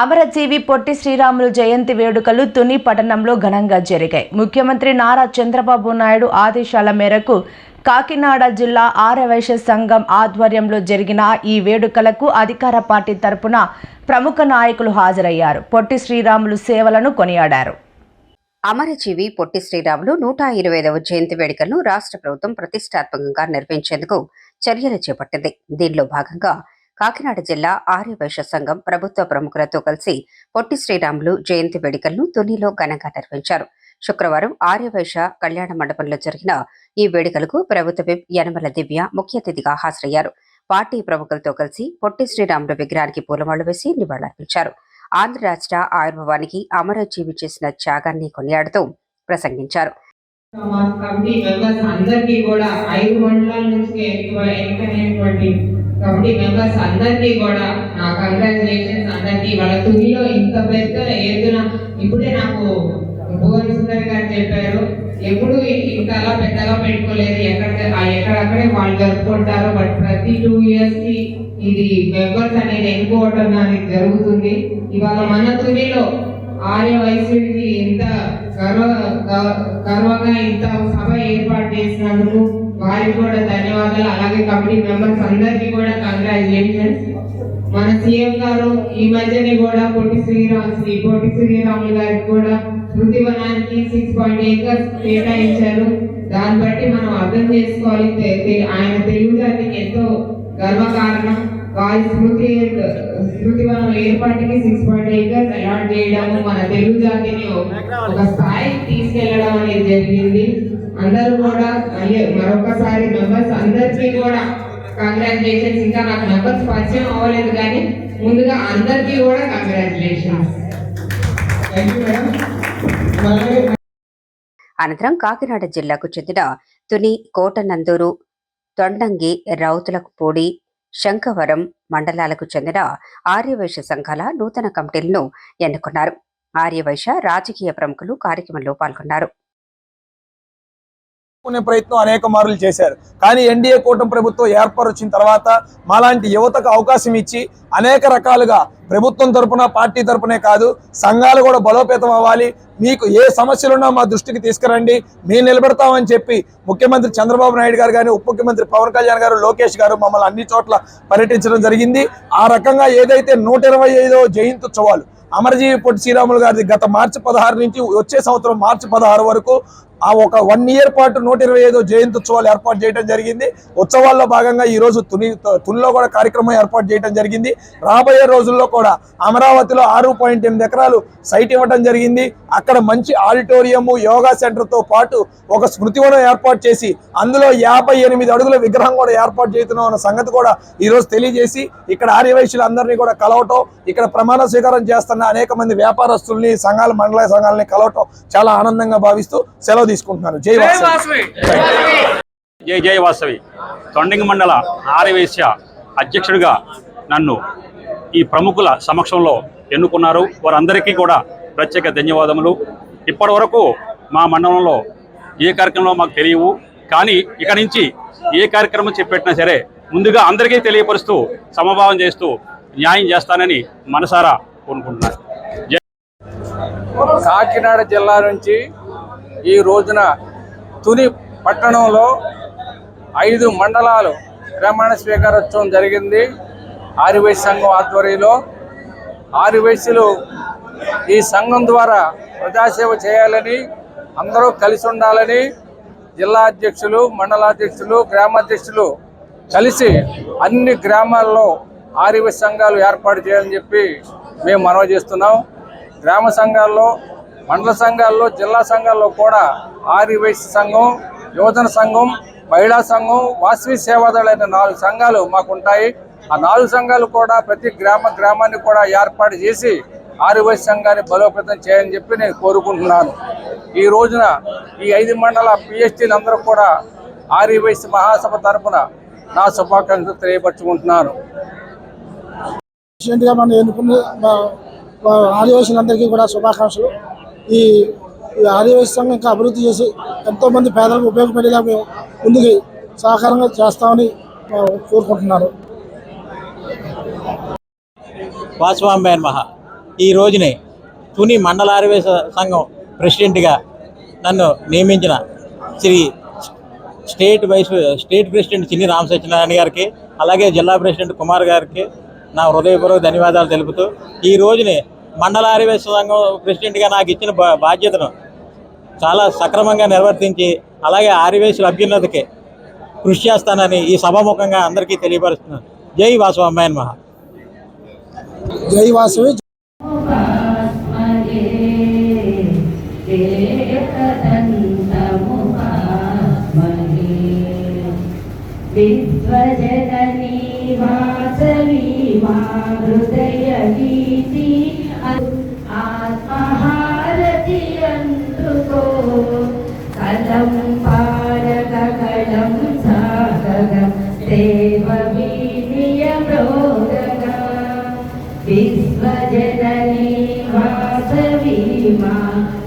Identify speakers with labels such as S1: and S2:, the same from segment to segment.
S1: అమరజీవి పొట్టి శ్రీరాములు జయంతి వేడుకలు తుని పట్టణంలో ఘనంగా జరిగాయి. ముఖ్యమంత్రి నారా చంద్రబాబు నాయుడు ఆదేశాల మేరకు కాకినాడ జిల్లా ఆర్యవైశ్య సంఘం ఆధ్వర్యంలో జరిగిన ఈ వేడుకలకు అధికార పార్టీ తరపున ప్రముఖ నాయకులు హాజరయ్యారు. పొట్టి శ్రీరాములు సేవలను కొనియాడారు.
S2: అమరజీవి పొట్టి శ్రీరాములు నూట ఇరవై ఐదవ జయంతి వేడుకలను రాష్ట్ర ప్రభుత్వం ప్రతిష్టాత్మకంగా నిర్వహించేందుకు చర్యలు చేపట్టింది. దీనిలో భాగంగా కాకినాడ జిల్లా ఆర్యవైశ్య సంఘం ప్రభుత్వ ప్రముఖులతో కలిసి పొట్టి శ్రీరాములు జయంతి వేడుకలను తునిలో ఘనంగా నిర్వహించారు. శుక్రవారం ఆర్యవైశ్య కళ్యాణ మండపంలో జరిగిన ఈ వేడుకలకు ప్రభుత్వ విప్ యనమల దివ్య ముఖ్య అతిథిగా హాజరయ్యారు. పార్టీ ప్రముఖులతో కలిసి పొట్టి శ్రీరాములు విగ్రహానికి పూలమాలు వేసి నివాళులర్పించారు. ఆంధ్ర రాష్ట్ర ఆవిర్భావానికి అమరజీవి చేసిన త్యాగాన్ని కొనియాడుతూ ప్రసంగించారు.
S3: కమిటీ మెంబర్స్ అందరికీ కూడా ఐదు మండలాల నుంచి ఎక్కువ ఎన్నికైనటువంటి కమిటీ మెంబర్స్ అందరికీ కూడా నా కంగ్రాచులేషన్స్ అందరికీ వాళ్ళ తుదిలో ఇంత పెద్ద ఎత్తున ఇప్పుడే నాకు భువన్ సుందర్ గారు చెప్పారు ఎప్పుడు ఇంత అలా పెద్దగా పెట్టుకోలేదు. ఎక్కడ ఎక్కడక్కడే వాళ్ళు జరుపుకుంటారు బట్ ప్రతి టూ ఇయర్స్కి ఇది మెంబర్స్ అనేది ఎన్నుకోవటం అనేది జరుగుతుంది. ఇవాళ మన తుదిలో ఆర్య వైశ్యుడికి ఇంత గర్వ గ- గర్వంగా ఇంత సభ ఏర్పాటు చేసినందుకు వారికి కూడా ధన్యవాదాలు. అలాగే కమిటీ మెంబర్స్ అందరికీ కూడా కంగ్రాచులేషన్స్ మన సీఎం గారు ఈ మధ్యనే కూడా పొట్టి శ్రీరామ్ శ్రీ పొట్టి శ్రీరాములు గారికి కూడా స్మృతి వనానికి సిక్స్ పాయింట్ ఏకర్స్ కేటాయించారు. దాన్ని బట్టి మనం అర్థం చేసుకోవాలి. ఆయన తెలుగు జాతికి ఎంతో గర్వకారణం. వారి స్మృతి స్మృతి వనం ఏర్పాటుకి సిక్స్ పాయింట్ ఏకర్స్ అలాట్ చేయడము మన తెలుగు జాతిని ఒక స్థాయికి తీసుకెళ్ళడం అనేది జరిగింది. అందరూ కూడా మళ్ళీ మరొకసారి మెంబర్స్ అందరికీ కూడా కంగ్రాచులేషన్స్ ఇంకా నాకు మెంబర్స్ పరిచయం అవ్వలేదు కానీ ముందుగా అందరికీ కూడా కంగ్రాచులేషన్స్
S2: అనంతరం కాకినాడ జిల్లాకు చెందిన తుని కోటనందూరు తొండంగి రౌతులకుపూడి శంఖవరం మండలాలకు చెందిన ఆర్యవైశ్య సంఘాల నూతన కమిటీలను ఎన్నుకున్నారు. ఆర్యవైశ్య రాజకీయ ప్రముఖులు కార్యక్రమంలో పాల్గొన్నారు.
S4: కొనే ప్రయత్నం అనేక మార్లు చేశారు. కానీ ఎన్డీఏ కూటమి ప్రభుత్వం ఏర్పాటు వచ్చిన తర్వాత మాలాంటి యువతకు అవకాశం ఇచ్చి అనేక రకాలుగా ప్రభుత్వం తరపున పార్టీ తరపునే కాదు సంఘాలు కూడా బలోపేతం అవ్వాలి. మీకు ఏ సమస్యలున్నా మా దృష్టికి తీసుకురండి. మేము నిలబెడతామని చెప్పి ముఖ్యమంత్రి చంద్రబాబు నాయుడు గారు కానీ ఉప ముఖ్యమంత్రి పవన్ కళ్యాణ్ గారు లోకేష్ గారు మమ్మల్ని అన్ని చోట్ల పర్యటించడం జరిగింది. ఆ రకంగా ఏదైతే నూట ఇరవై ఐదో జయంతి ఉత్సవాలు అమరజీవి పొట్టి శ్రీరాములు గారి గత మార్చి పదహారు నుంచి వచ్చే సంవత్సరం మార్చి పదహారు వరకు ఆ ఒక వన్ ఇయర్ పాటు నూట ఇరవై ఐదో జయంతి ఉత్సవాలు ఏర్పాటు చేయడం జరిగింది. ఉత్సవాల్లో భాగంగా ఈ రోజు తుని తునిలో కూడా కార్యక్రమం ఏర్పాటు చేయడం జరిగింది. రాబోయే రోజుల్లో కూడా అమరావతిలో ఆరు పాయింట్ ఎనిమిది ఎకరాలు సైట్ ఇవ్వడం జరిగింది. అక్కడ మంచి ఆడిటోరియము యోగా సెంటర్తో పాటు ఒక స్మృతివనం ఏర్పాటు చేసి అందులో యాభై ఎనిమిది అడుగుల విగ్రహం కూడా ఏర్పాటు చేస్తున్నాం అన్న సంగతి కూడా ఈ రోజు తెలియజేసి ఇక్కడ ఆర్యవైశ్యులందరినీ కూడా కలవటం ఇక్కడ ప్రమాణ స్వీకారం చేస్తున్న అనేక మంది వ్యాపారస్తుల్ని సంఘాల మండల సంఘాలని కలవటం చాలా ఆనందంగా భావిస్తూ సెలవు తీసుకుంటున్నాను. జై వాసవి.
S5: జై జై వాసవి. తొండంగి మండల ఆర్యవేశ్య అధ్యక్షుడిగా నన్ను ఈ ప్రముఖుల సమక్షంలో ఎన్నుకున్నారు. వారందరికీ కూడా ప్రత్యేక ధన్యవాదములు. ఇప్పటి వరకు మా మండలంలో ఏ కార్యక్రమంలో మాకు తెలియవు. కానీ ఇక నుంచి ఏ కార్యక్రమం చెప్పెట్టినా సరే ముందుగా అందరికీ తెలియపరుస్తూ సమభావం చేస్తూ న్యాయం చేస్తానని మనసారా కోరుకుంటున్నాను. జై.
S6: కాకినాడ జిల్లా నుంచి ఈ రోజున తుని పట్టణంలో ఐదు మండలాలు ప్రమాణ స్వీకారోత్సవం జరిగింది. ఆర్యవైశ్య సంఘం ఆధ్వర్యంలో ఆర్యవైశ్యులు ఈ సంఘం ద్వారా ప్రజాసేవ చేయాలని అందరూ కలిసి ఉండాలని జిల్లా అధ్యక్షులు మండలాధ్యక్షులు గ్రామాధ్యక్షులు కలిసి అన్ని గ్రామాల్లో ఆర్యవైశ్య సంఘాలు ఏర్పాటు చేయాలని చెప్పి మేము మనవి చేస్తున్నాం. గ్రామ సంఘాల్లో మండల సంఘాల్లో జిల్లా సంఘాల్లో కూడా ఆర్యవైశ్య సంఘం యువజన సంఘం మహిళా సంఘం వాసవి సేవాదళ అనే నాలుగు సంఘాలు మాకు ఉంటాయి ఆ నాలుగు సంఘాలు కూడా ప్రతి గ్రామ గ్రామాన్ని కూడా ఏర్పాటు చేసి ఆర్యవైశ్య సంఘాన్ని బలోపేతం చేయాలని చెప్పి నేను కోరుకుంటున్నాను. ఈ రోజున ఈ ఐదు మండల పిహెచ్డీలు అందరూ కూడా ఆర్యవైశ్య మహాసభ తరపున నా శుభాకాంక్షలు తెలియపరచుకుంటున్నాను.
S7: మనం ఎన్నుకున్న ఆదివాసులందరికీ కూడా శుభాకాంక్షలు. ఈ ఈ ఆదివాసీ సంఘం ఇంకా అభివృద్ధి చేసి ఎంతోమంది పేదలకు ఉపయోగపడేలా మేము ముందుకు సహకారంగా చేస్తామని కోరుకుంటున్నారు. కోరుకుంటున్నాను
S8: మహా ఈ రోజుని తుని మండల ఆదివేశ సంఘం ప్రెసిడెంట్గా నన్ను నియమించిన Shri state vice state president Chinni Rama Satyanarayana గారికి అలాగే జిల్లా ప్రెసిడెంట్ కుమార్ గారికి నా హృదయపూర్వక ధన్యవాదాలు తెలుపుతూ ఈ రోజునే మండల ఆర్యవేశ సంఘం ప్రెసిడెంట్గా నాకు ఇచ్చిన బా- బాధ్యతను చాలా సక్రమంగా నిర్వర్తించి అలాగే ఆర్యవేశుల అభ్యున్నతికి కృషి చేస్తానని ఈ సభాముఖంగా అందరికీ తెలియపరుస్తున్నాను. జై వాసు అమ్మాయిన్ మహా
S7: జై వాసవి
S9: విశ్వజననీ వాసవి. మా హృదయ గీతి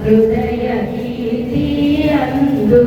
S9: హృదయ గీతి అందుకో